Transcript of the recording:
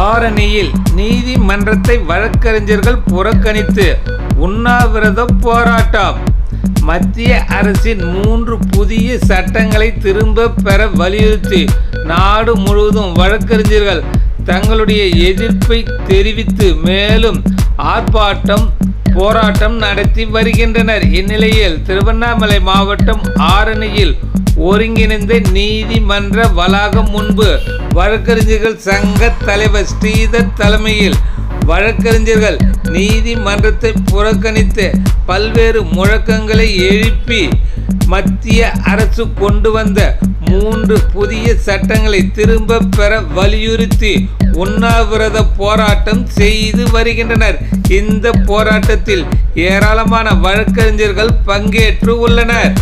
ஆரணியில் நீதிமன்றத்தை வழக்கறிஞர்கள் புறக்கணித்து உண்ணாவிரத போராட்டம். மத்திய அரசின் மூன்று புதிய சட்டங்களை திரும்ப பெற வலியுறுத்தி நாடு முழுவதும் வழக்கறிஞர்கள் தங்களுடைய எதிர்ப்பை தெரிவித்து மேலும் ஆர்ப்பாட்டம் போராட்டம் நடத்தி வருகின்றனர். இந்நிலையில் திருவண்ணாமலை மாவட்டம் ஆரணியில் ஒருங்கிணைந்த நீதிமன்ற வளாகம் முன்பு வழக்கறிஞர்கள் சங்க தலைவர் ஸ்ரீதர் தலைமையில் வழக்கறிஞர்கள் நீதிமன்றத்தை புறக்கணித்து பல்வேறு முழக்கங்களை எழுப்பி மத்திய அரசு கொண்டு வந்த மூன்று புதிய சட்டங்களை திரும்ப பெற வலியுறுத்தி உண்ணாவிரத போராட்டம் செய்து வருகின்றனர். இந்த போராட்டத்தில் ஏராளமான வழக்கறிஞர்கள் பங்கேற்று உள்ளனர்.